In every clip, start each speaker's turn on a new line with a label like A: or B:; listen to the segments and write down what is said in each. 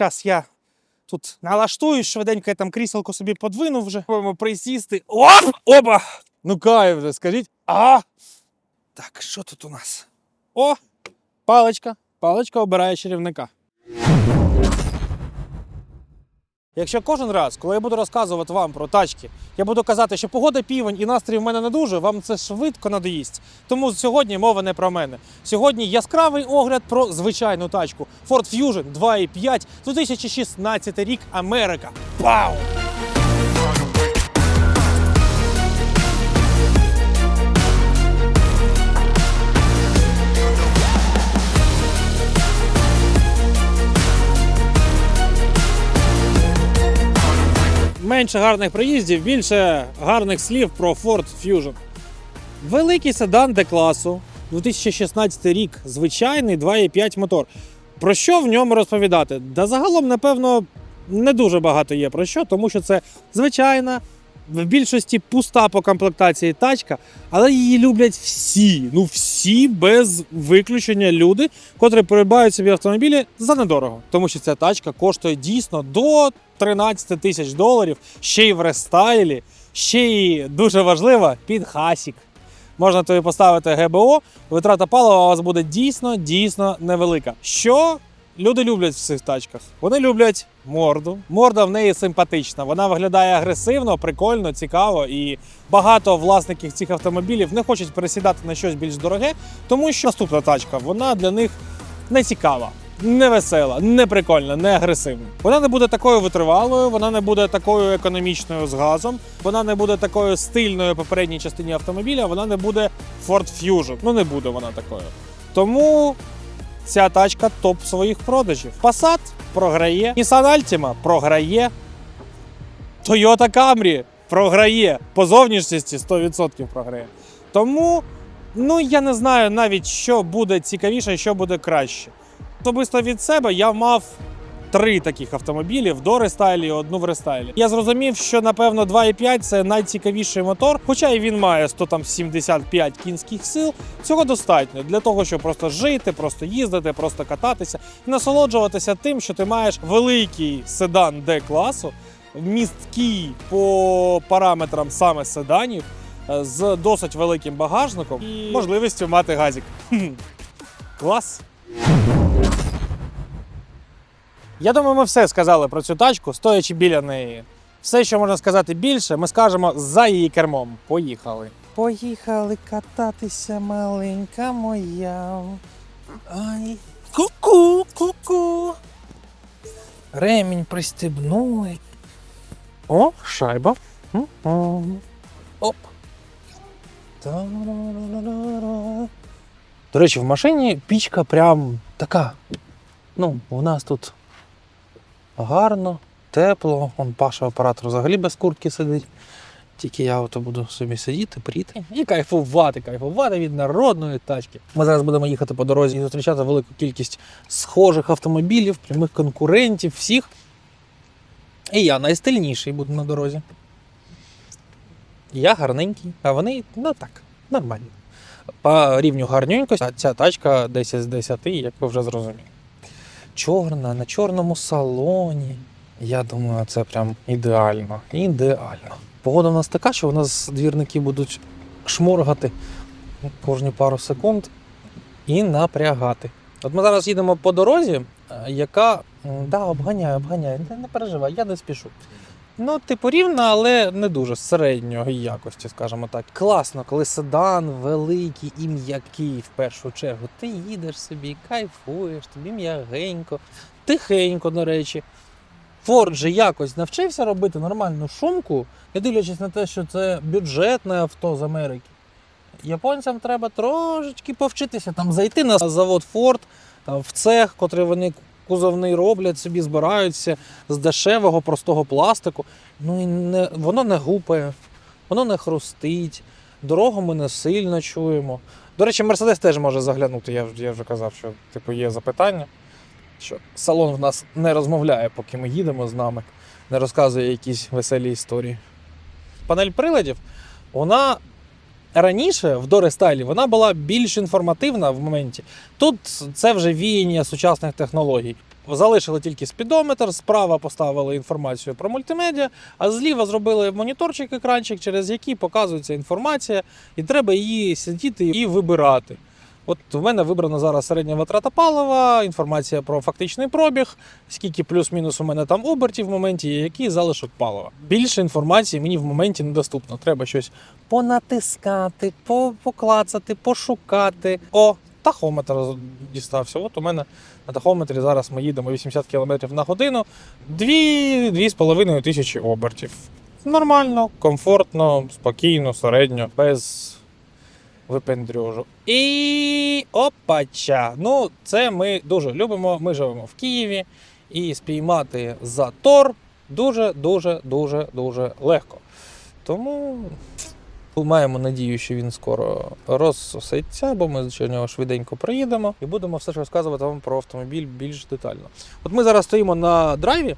A: Зараз я тут налаштую, швиденько я там кріселку собі подвинув вже. Будемо присісти. Оп! Оба! Ну кайф вже, скажіть. А! Так, що тут у нас? О! Паличка. Паличка обирає чарівника. Якщо кожен раз, коли я буду розказувати вам про тачки, я буду казати, що погода півень і настрій в мене не дуже, вам це швидко надоїсть. Тому сьогодні мова не про мене. Сьогодні яскравий огляд про звичайну тачку Ford Fusion 2.5 2016 рік Америка. Вау! Менше гарних проїздів, більше гарних слів про Ford Fusion. Великий седан Д-класу, 2016 рік, звичайний 2,5 мотор. Про що в ньому розповідати? Да загалом, напевно, не дуже багато є про що, тому що це звичайна, в більшості пуста по комплектації тачка, але її люблять всі. Ну всі без виключення люди, котрі придбають собі автомобілі за недорого. Тому що ця тачка коштує дійсно до 13 тисяч доларів, ще й в рестайлі, ще й дуже важливо під хасік. Можна тобі поставити ГБО, витрата палива у вас буде дійсно, дійсно невелика. Що люди люблять в цих тачках? Вони люблять морду. Морда в неї симпатична. Вона виглядає агресивно, прикольно, цікаво. І багато власників цих автомобілів не хочуть пересідати на щось більш дороге, тому що наступна тачка вона для них не цікава. Не весела, не прикольна, не агресивна. Вона не буде такою витривалою, вона не буде такою економічною з газом, вона не буде такою стильною попередній частині автомобіля, вона не буде Ford Fusion. Ну не буде вона такою. Тому ця тачка топ своїх продажів. Passat програє, Nissan Altima програє, Toyota Camry програє. По зовнішності 100% програє. Тому, ну я не знаю навіть, що буде цікавіше, що буде краще. Особисто від себе я мав три таких автомобілів до рестайлі одну в рестайлі. Я зрозумів, що напевно 2,5 це найцікавіший мотор, хоча і він має 175 кінських сил. Цього достатньо для того, щоб просто жити, просто їздити, просто кататися і насолоджуватися тим, що ти маєш великий седан Д-класу, місткий по параметрам саме седанів. е, З досить великим багажником і можливістю мати газик. Хм. Клас! Я думаю, ми все сказали про цю тачку, стоячи біля неї. Все, що можна сказати більше, ми скажемо за її кермом. Поїхали. Поїхали кататися, маленька моя. Ай, ку-ку, ку-ку. Ремінь пристебнули. О, шайба. Оп. До речі, в машині пічка прям така. Ну, у нас тут гарно, тепло. Он Паша оператор взагалі без куртки сидить. Тільки я ото буду собі сидіти, пріти і кайфувати, кайфувати від народної тачки. Ми зараз будемо їхати по дорозі і зустрічати велику кількість схожих автомобілів, прямих конкурентів, всіх. І я найстильніший буду на дорозі. Я гарненький, а вони ну так, нормальні. По рівню гарненькості ця тачка 10 з 10, як ви вже зрозуміли чорна, на чорному салоні. Я думаю, це прям ідеально. Ідеально. Погода в нас така, що у нас двірники будуть шморгати кожні пару секунд і напрягати. От ми зараз їдемо по дорозі, е, яка да, обганяє, обганяє. Не, не переживай, я не спішу. Ну, типу, рівна, але не дуже середньої якості, скажімо так. Класно, коли седан великий і м'який в першу чергу. Ти їдеш собі, кайфуєш, тобі м'ягенько, тихенько, до речі. Форд же якось навчився робити нормальну шумку, не дивлячись на те, що це бюджетне авто з Америки. Японцям треба трошечки повчитися, там зайти на завод Ford, в цех, котрий вони кузовний роблять, собі збираються з дешевого, простого пластику. Ну і не, воно не гупає, воно не хрустить, дорогу ми не сильно чуємо. До речі, Мерседес теж може заглянути. Я, я вже казав, що типу, є запитання, що салон в нас не розмовляє, поки ми їдемо з нами, не розказує якісь веселі історії. Панель приладів, вона раніше в дорестайлі вона була більш інформативна в моменті. Тут це вже віяння сучасних технологій. Залишили тільки спідометр, справа поставили інформацію про мультимедіа, а зліва зробили моніторчик, екранчик, через який показується інформація, і треба її сидіти і вибирати. От в мене вибрана зараз середня витрата палива, інформація про фактичний пробіг, скільки плюс-мінус у мене там обертів в моменті, і який залишок палива. Більше інформації мені в моменті недоступно. Треба щось понатискати, поклацати, пошукати. О, тахометр дістався. От у мене на тахометрі зараз ми їдемо 80 км на годину, 2-2,5 тисячі обертів. Нормально, комфортно, спокійно, середньо, без випендрюжу. І опача. Ну, це ми дуже любимо. Ми живемо в Києві і спіймати затор дуже, дуже, дуже, легко. Тому маємо надію, що він скоро розсосеться, бо ми до нього швиденько приїдемо і будемо все ж розказувати вам про автомобіль більш детально. От ми зараз стоїмо на драйві.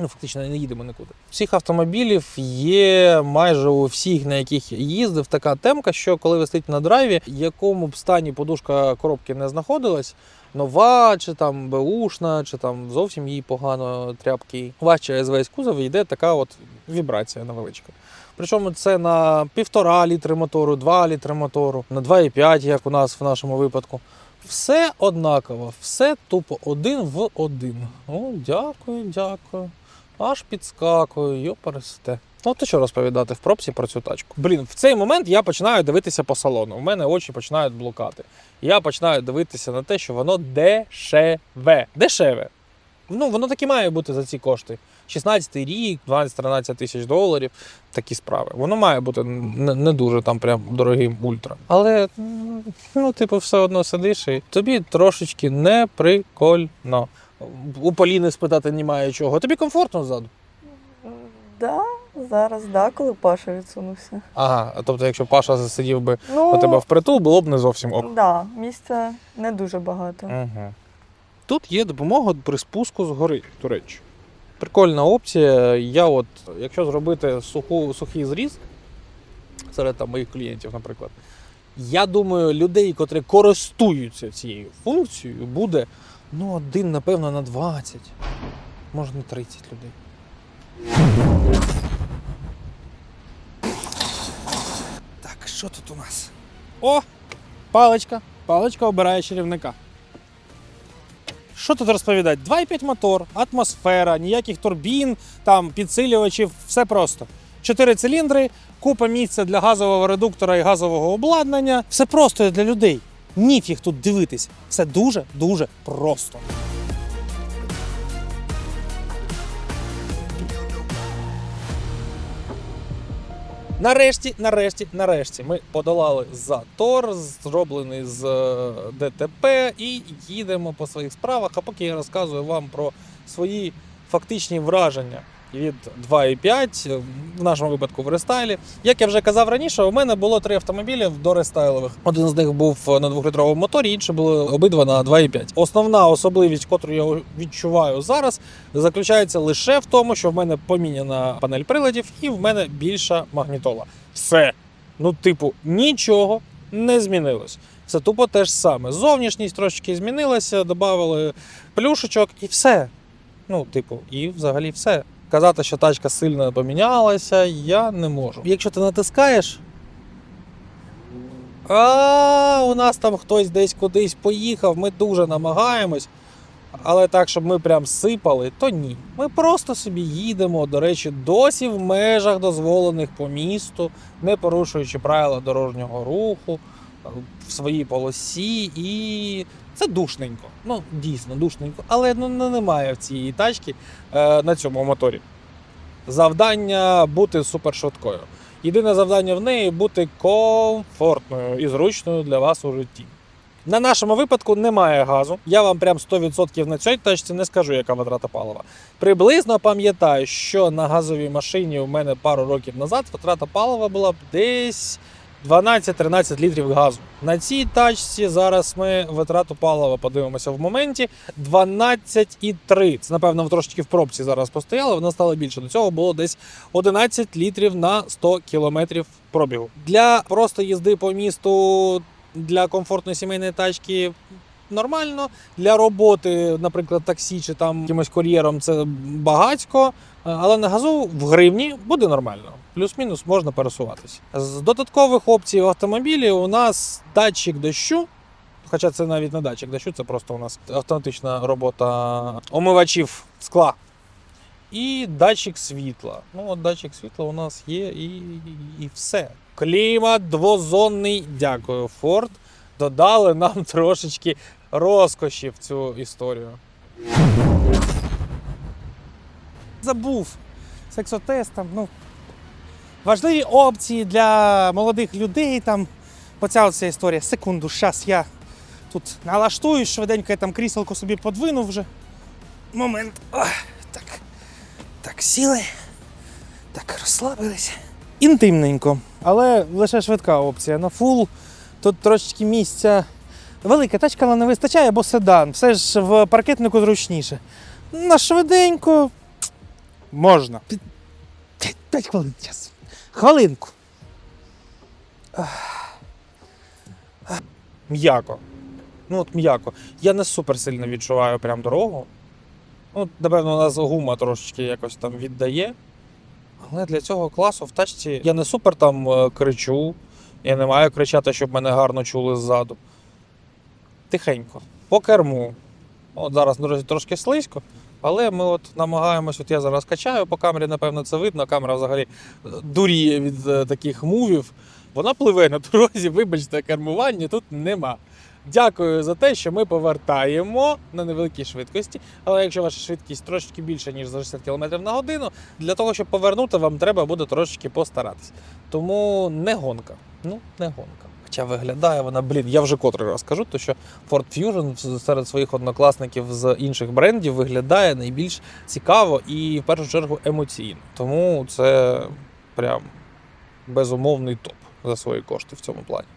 A: Ну, фактично не їдемо нікуди. Всіх автомобілів є майже у всіх, на яких їздив, така темка, що коли ви стоїте на драйві, в якому б стані подушка коробки не знаходилась, нова, чи там беушна, чи там зовсім їй погано тряпки. Через весь кузов йде така от вібрація невеличка. Причому це на 1,5 літри мотору, 2 літри мотору, на 2,5, як у нас в нашому випадку. Все однаково, все тупо один в один. О, дякую, дякую. Аж підскакую, йопересте. Ну, то що розповідати в пробці про цю тачку? Блін, в цей момент я починаю дивитися по салону. У мене очі починають блукати. Я починаю дивитися на те, що воно дешеве. Дешеве. Ну, воно так і має бути за ці кошти. 16 рік, 12-13 тисяч доларів, такі справи. Воно має бути не, не дуже там прям дорогим ультра. Але ну, типу, все одно сидиш і тобі трошечки неприкольно. У Поліни спитати немає чого. Тобі комфортно ззаду?
B: Да, зараз, да, коли Паша відсунувся.
A: Ага, тобто, якщо Паша засидів би
B: Ну,
A: у тебе впритул, було б не зовсім ок.
B: да, місця не дуже багато.
A: Угу. Тут є допомога при спуску з гори, до речі. Прикольна опція. Я от, якщо зробити суху, сухий зріз серед там, моїх клієнтів, наприклад, я думаю, людей, котрі користуються цією функцією, буде ну, один, напевно, на 20, може на 30 людей. Так, що тут у нас? О! Паличка. Паличка обирає чарівника. Що тут розповідати? 2,5 мотор, атмосфера, ніяких турбін, там підсилювачів, все просто. Чотири циліндри, купа місця для газового редуктора і газового обладнання. Все просто для людей. Ніф їх тут дивитись. Все дуже дуже просто. Нарешті, нарешті, нарешті ми подолали затор, зроблений з е, ДТП, і їдемо по своїх справах. А поки я розказую вам про свої фактичні враження від 2.5, в нашому випадку в рестайлі. Як я вже казав раніше, у мене було три автомобілі до рестайлових. Один з них був на двохлітровому моторі, інші були обидва на 2.5. Основна особливість, яку я відчуваю зараз, заключається лише в тому, що в мене поміняна панель приладів і в мене більша магнітола. Все. Ну, типу, нічого не змінилось. Це тупо те ж саме. Зовнішність трошки змінилася, додали плюшечок і все. Ну, типу, і взагалі все. Казати, що тачка сильно помінялася, я не можу. Якщо ти натискаєш. А, у нас там хтось десь кудись поїхав, ми дуже намагаємось. Але так, щоб ми прям сипали, то ні. Ми просто собі їдемо, до речі, досі в межах дозволених по місту, не порушуючи правила дорожнього руху в своїй полосі, і це душненько. Ну, дійсно, душненько. Але ну, немає в цієї тачки е, на цьому моторі. Завдання бути супершвидкою. Єдине завдання в неї бути комфортною і зручною для вас у житті. На нашому випадку немає газу. Я вам прям 100% на цій тачці не скажу, яка витрата палива. Приблизно пам'ятаю, що на газовій машині у мене пару років назад витрата палива була б десь 12-13 літрів газу. На цій тачці зараз ми витрату палива подивимося в моменті 12,3. Це, напевно, трошечки в пробці зараз постояло, вона стала більше. До цього було десь 11 літрів на 100 кілометрів пробігу. Для просто їзди по місту для комфортної сімейної тачки нормально. Для роботи, наприклад, таксі чи там якимось кур'єром це багатько. Е, Але на газу в гривні буде нормально. Плюс-мінус можна пересуватися. З додаткових опцій в автомобілі у нас датчик дощу. Хоча це навіть не датчик дощу, це просто у нас автоматична робота омивачів скла. І датчик світла. Ну, от датчик світла у нас є і, і, все. Клімат двозонний. Дякую, Форд. Додали нам трошечки розкоші в цю історію. Забув сексотест там, ну. Важливі опції для молодих людей. Там оця оця історія. Секунду, щас я тут налаштую, швиденько я там кріселко собі подвинув вже. Момент. Ох, так. Так, сіли. Так, розслабилися. Інтимненько. Але лише швидка опція. На фул тут трошечки місця. Велика тачка, але не вистачає, бо седан. Все ж в паркетнику зручніше. На швиденько можна. П'ять хвилин час. Хвилинку. М'яко. Ну от м'яко. Я не супер сильно відчуваю прям дорогу. Ну, напевно, у нас гума трошечки якось там віддає. Але для цього класу в тачці я не супер там е, кричу. Я не маю кричати, щоб мене гарно чули ззаду. Тихенько. По керму. От зараз трошки слизько, але ми от намагаємось, от я зараз качаю по камері, напевно, це видно. Камера взагалі е, дуріє від е, таких мувів. Вона пливе на дорозі, вибачте, кермування тут нема. Дякую за те, що ми повертаємо на невеликій швидкості. Але якщо ваша швидкість трошки більша, ніж за 60 км на годину, для того, щоб повернути, вам треба буде трошечки постаратись. Тому не гонка. Ну, не гонка. Хоча виглядає вона, блін, я вже котрий раз кажу, то що Ford Fusion серед своїх однокласників з інших брендів виглядає найбільш цікаво і в першу чергу емоційно. Тому це прям безумовний топ за свої кошти в цьому плані.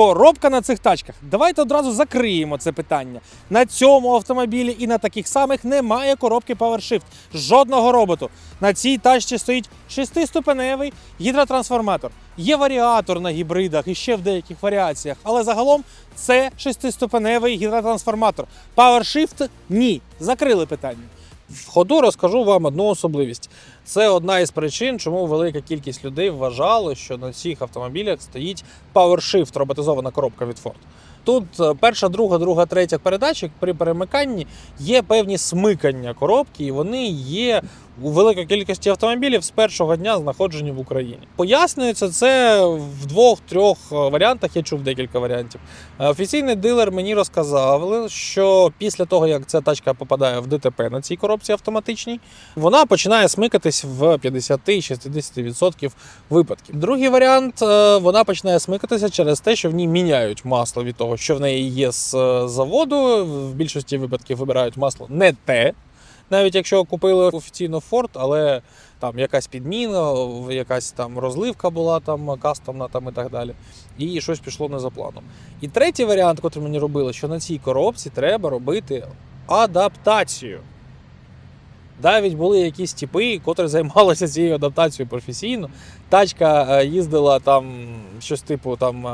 A: Коробка на цих тачках. Давайте одразу закриємо це питання. На цьому автомобілі і на таких самих немає коробки PowerShift. Жодного роботу. На цій тачці стоїть шестиступеневий гідротрансформатор. Є варіатор на гібридах і ще в деяких варіаціях, але загалом це шестиступеневий гідротрансформатор. PowerShift ні. Закрили питання. В ходу розкажу вам одну особливість. Це одна із причин, чому велика кількість людей вважали, що на цих автомобілях стоїть PowerShift, роботизована коробка від Ford. Тут е, перша, друга, друга, третя передачі при перемиканні є певні смикання коробки, і вони є у великій кількості автомобілів з першого дня знаходження в Україні. Пояснюється це в двох-трьох е, варіантах. Я чув декілька варіантів. Е, Офіційний дилер мені розказав, що після того, як ця тачка попадає в ДТП на цій коробці автоматичній, вона починає смикатись в 50-60% випадків. Другий варіант е, вона починає смикатися через те, що в ній міняють масло від того, що в неї є з заводу. В більшості випадків вибирають масло не те. Навіть якщо купили офіційно Ford, але там якась підміна, якась там розливка була там кастомна там і так далі. І щось пішло не за планом. І третій варіант, який мені робили, що на цій коробці треба робити адаптацію. Навіть були якісь типи, котрі займалися цією адаптацією професійно. Тачка е, їздила там щось типу там.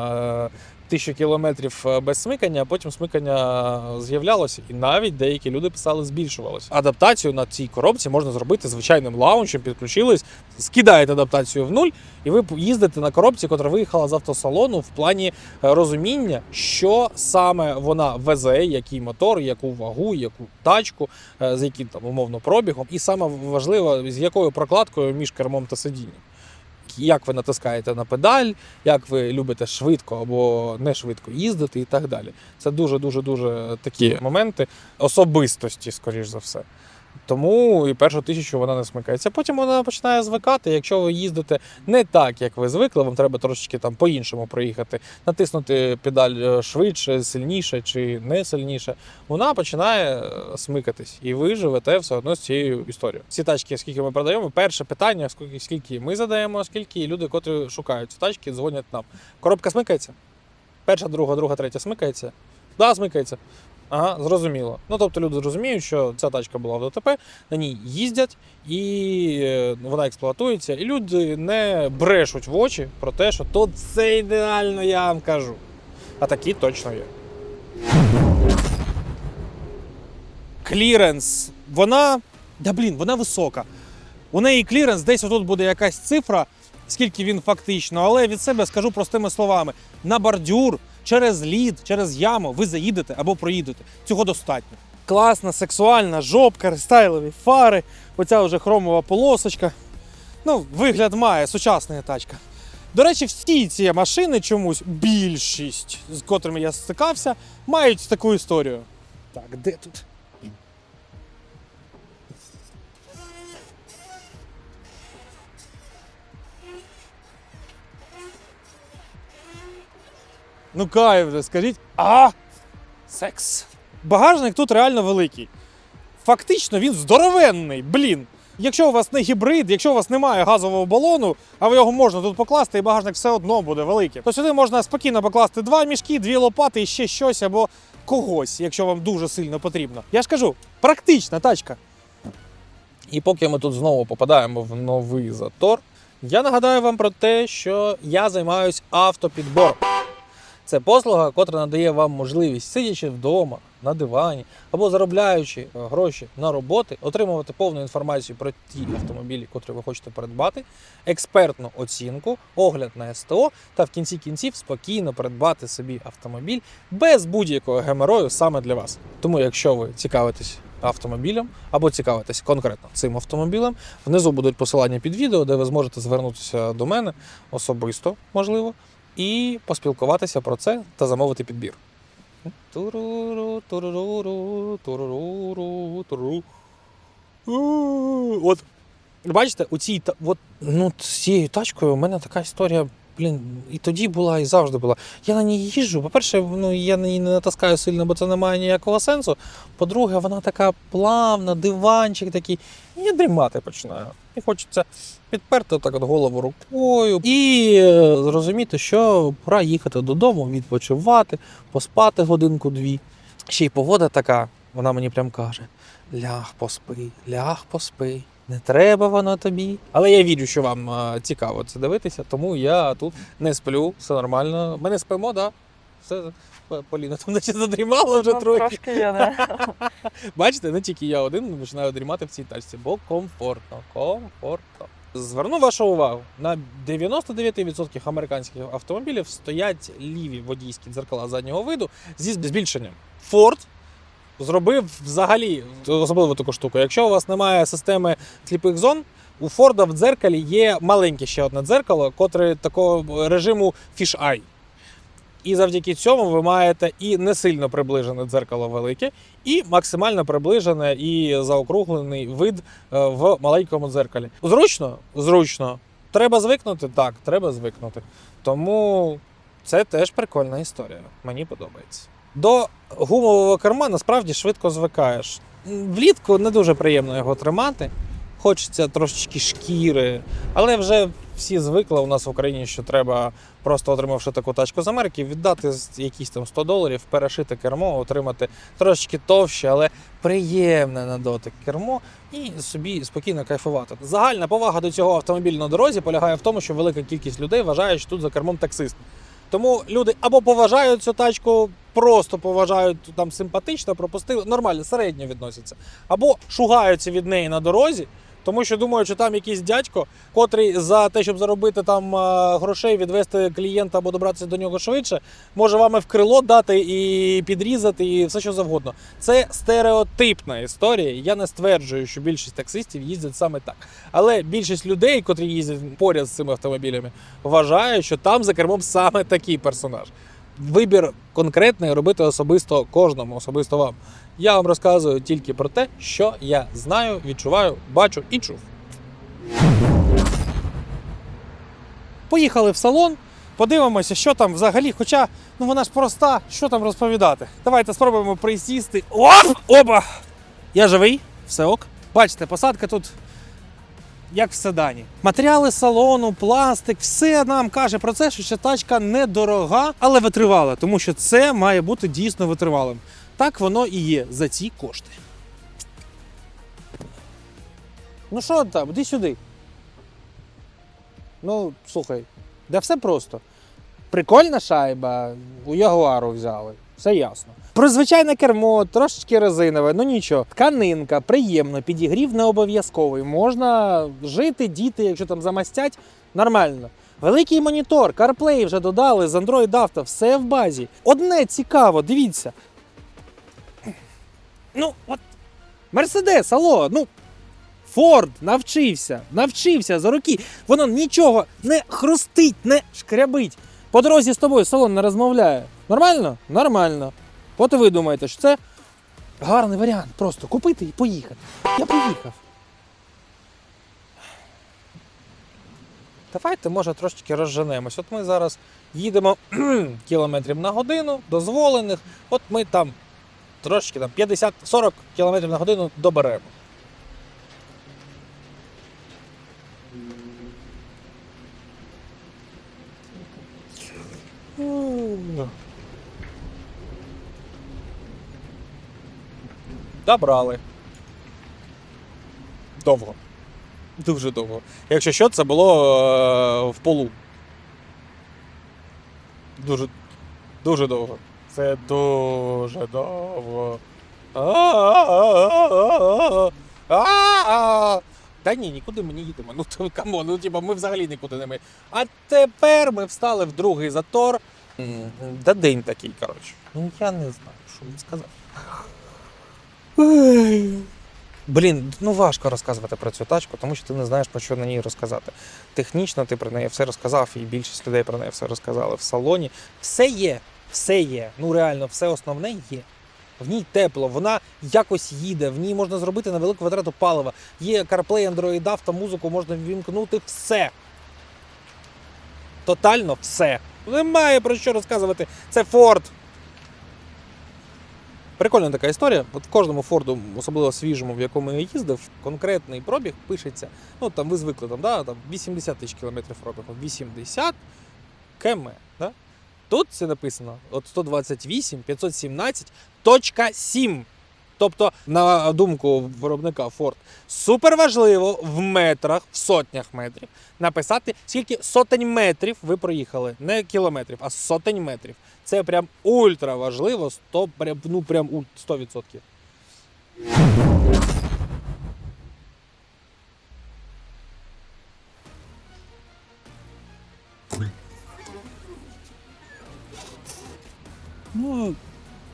A: Тисячу кілометрів е, без смикання, а потім смикання з'являлося, і навіть деякі люди писали, збільшувалося. Адаптацію на цій коробці можна зробити звичайним лаунчем, підключились, скидаєте адаптацію в нуль, і ви їздите на коробці, котра виїхала з автосалону в плані е, розуміння, що саме вона везе, який мотор, яку вагу, яку тачку, е, з яким там умовно пробігом, і саме важливо, з якою прокладкою між кермом та сидінням. Як ви натискаєте на педаль, як ви любите швидко або не швидко їздити і так далі. Це дуже дуже дуже такі моменти особистості, скоріш за все. Тому і першу тисячу вона не смикається. Потім вона починає звикати. Якщо ви їздите не так, як ви звикли, вам треба трошечки там по-іншому проїхати, натиснути педаль е, швидше, сильніше чи не сильніше. Вона починає е, смикатись, і ви живете все одно з цією історією. Всі тачки, скільки ми продаємо, перше питання, скільки, скільки ми задаємо, скільки люди, котрі шукають ці тачки, дзвонять нам. Коробка смикається? Перша, друга, друга, третя смикається? Да, смикається. Ага, зрозуміло. Ну тобто люди зрозуміють, що ця тачка була в ДТП, на ній їздять і е, вона експлуатується, і люди не брешуть в очі про те, що тут все ідеально, я вам кажу. А такі точно є. Кліренс. Вона. Да блін, вона висока. У неї кліренс, десь отут буде якась цифра, скільки він фактично, але від себе скажу простими словами: на бордюр, через лід, через яму ви заїдете або проїдете. Цього достатньо. Класна, сексуальна жопка, рестайлові фари, оця вже хромова полосочка. Ну, вигляд має, сучасна тачка. До речі, всі ці машини чомусь, більшість, з котрими я стикався, мають таку історію. Так, де тут? Ну кайф вже, скажіть. А! Секс. Багажник тут реально великий. Фактично він здоровенний, блін. Якщо у вас не гібрид, якщо у вас немає газового балону, а ви його можна тут покласти, і багажник все одно буде великий, то сюди можна спокійно покласти два мішки, дві лопати і ще щось або когось, якщо вам дуже сильно потрібно. Я ж кажу, практична тачка. І поки ми тут знову попадаємо в новий затор, я нагадаю вам про те, що я займаюся автопідбором. Це послуга, котра надає вам можливість, сидячи вдома, на дивані або заробляючи е, гроші на роботи, отримувати повну інформацію про ті автомобілі, котрі ви хочете придбати, експертну оцінку, огляд на СТО та в кінці кінців спокійно придбати собі автомобіль без будь-якого геморою саме для вас. Тому, якщо ви цікавитесь автомобілем або цікавитесь конкретно цим автомобілем, внизу будуть посилання під відео, де ви зможете звернутися до мене особисто, можливо, і поспілкуватися про це та замовити підбір. От бачите, у цій от, ну, з цією тачкою у мене така історія. Блін, і тоді була, і завжди була. Я на ній їжджу. По-перше, ну я на ній не натаскаю сильно, бо це не має ніякого сенсу. По-друге, вона така плавна, диванчик такий. Я дрімати починаю. І хочеться підперти так от голову рукою і е, зрозуміти, що пора їхати додому, відпочивати, поспати годинку-дві. Ще й погода така, вона мені прям каже: ляг поспи, ляг поспи. Не треба воно тобі. Але я вірю, що вам е, цікаво це дивитися, тому я тут не сплю, все нормально. Ми не спимо, так? Да? Все, Поліна там наче задрімала вже
B: Ну,
A: трохи.
B: Трошки є, да.
A: Бачите, не тільки я один починаю дрімати в цій тачці, бо комфортно, комфортно. Зверну вашу увагу, на 99% американських автомобілів стоять ліві водійські дзеркала заднього виду зі збільшенням. Ford зробив взагалі особливу таку штуку. Якщо у вас немає системи сліпих зон, у Форда в дзеркалі є маленьке ще одне дзеркало, котре такого режиму Eye. І завдяки цьому ви маєте і не сильно приближене дзеркало велике, і максимально приближене і заокруглений вид е, в маленькому дзеркалі. Зручно? Зручно. Треба звикнути? Так, треба звикнути. Тому це теж прикольна історія. Мені подобається. До гумового керма насправді швидко звикаєш. Влітку не дуже приємно його тримати. Хочеться трошечки шкіри, але вже всі звикли у нас в Україні, що треба, просто отримавши таку тачку з Америки, віддати якісь там 100 доларів, перешити кермо, отримати трошечки товще, але приємне на дотик кермо і собі спокійно кайфувати. Загальна повага до цього автомобіля на дорозі полягає в тому, що велика кількість людей вважає, що тут за кермом таксист. Тому люди або поважають цю тачку, просто поважають там симпатично, пропустили, нормально, середньо відносяться, або шугаються від неї на дорозі, тому що думають, що там якийсь дядько, котрий за те, щоб заробити там е, грошей, відвести клієнта або добратися до нього швидше, може вам в крило дати і підрізати, і все що завгодно. Це стереотипна історія. Я не стверджую, що більшість таксистів їздять саме так. Але більшість людей, котрі їздять поряд з цими автомобілями, вважають, що там за кермом саме такий персонаж. Вибір конкретний робити особисто кожному, особисто вам. Я вам розказую тільки про те, що я знаю, відчуваю, бачу і чув. Поїхали в салон, подивимося, що там взагалі. Хоча ну вона ж проста, що там розповідати. Давайте спробуємо присісти. Оп! Опа! Я живий, все ок. Бачите, посадка тут як в седані. Матеріали салону, пластик, все нам каже про це, що ця тачка недорога, але витривала, тому що це має бути дійсно витривалим. Так воно і є за ці кошти. Ну що там, іди сюди. Ну, слухай, да все просто. Прикольна шайба, у Ягуару взяли. Все ясно. Про звичайне кермо, трошечки резинове, ну нічого. Тканинка, приємно, підігрів не обов'язковий. Можна жити, діти, якщо там замастять, нормально. Великий монітор, CarPlay вже додали з Android Auto, все в базі. Одне цікаво, дивіться. Ну, от Мерседес, алло, ну. Форд навчився, навчився за роки. Воно нічого не хрустить, не шкрябить. По дорозі з тобою салон не розмовляє. Нормально? Нормально. От ви думаєте, що це гарний варіант. Просто купити і поїхати. Я поїхав. Давайте, може, трошечки розженемось. От ми зараз їдемо кілометрів на годину, дозволених. От ми там трошечки там 50-40 кілометрів на годину доберемо. Добрали. Довго. Дуже довго. Якщо що, це було е, в полу. Дуже, дуже довго. Це дуже довго. А-а-а-а-а. А-а-а. Та ні, нікуди ми не їдемо. Ну то камон, ну типа ми взагалі нікуди не ми. А тепер ми встали в другий затор. Да день такий, коротше. Ну я не знаю, що вам сказати. Блін, ну важко розказувати про цю тачку, тому що ти не знаєш про що на ній розказати. Технічно ти про неї все розказав, і більшість людей про неї все розказали в салоні. Все є, все є. Ну реально, все основне є. В ній тепло, вона якось їде, в ній можна зробити невелику витрату палива. Є CarPlay, Android Auto, музику можна ввімкнути все. Тотально все. Немає про що розказувати. Це Ford. Прикольна така історія. От в кожному Форду, особливо свіжому, в якому я їздив, конкретний пробіг пишеться. Ну там ви звикли там, да, там 80 тисяч кілометрів пробігу. 80 км. Да? Тут це написано от 128 517 точка 7. Тобто, на думку виробника Ford, супер важливо в метрах, в сотнях метрів написати, скільки сотень метрів ви проїхали. Не кілометрів, а сотень метрів. Це прям ультра важливо, 100, прям, ну прям у 100%. Ну,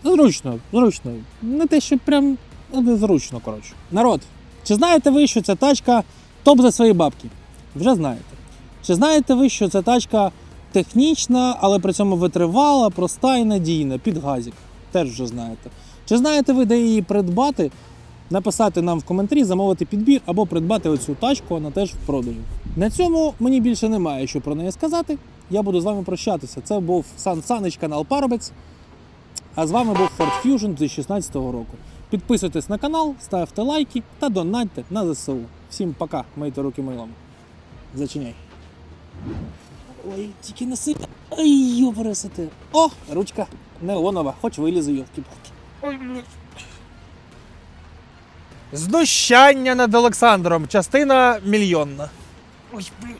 A: зручно, зручно. Не те, що прям ну, зручно, коротше. Народ, чи знаєте ви, що ця тачка топ за свої бабки? Вже знаєте. Чи знаєте ви, що ця тачка технічна, але при цьому витривала, проста і надійна, під газік? Теж вже знаєте. Чи знаєте ви, де її придбати? Написати нам в коментарі, замовити підбір або придбати оцю тачку, вона теж в продажі. На цьому мені більше немає що про неї сказати. Я буду з вами прощатися. Це був Сан Санич, канал Парубець. А з вами був Ford Fusion 2016 року. Підписуйтесь на канал, ставте лайки та донатьте на ЗСУ. Всім пока, мийте руки милом. Зачиняй. Ой, тільки не сильно. Ай, йобаресете. О, ручка неонова, хоч вилізу йовки-палки. Знущання над Олександром. Частина мільйонна. Ой, блін.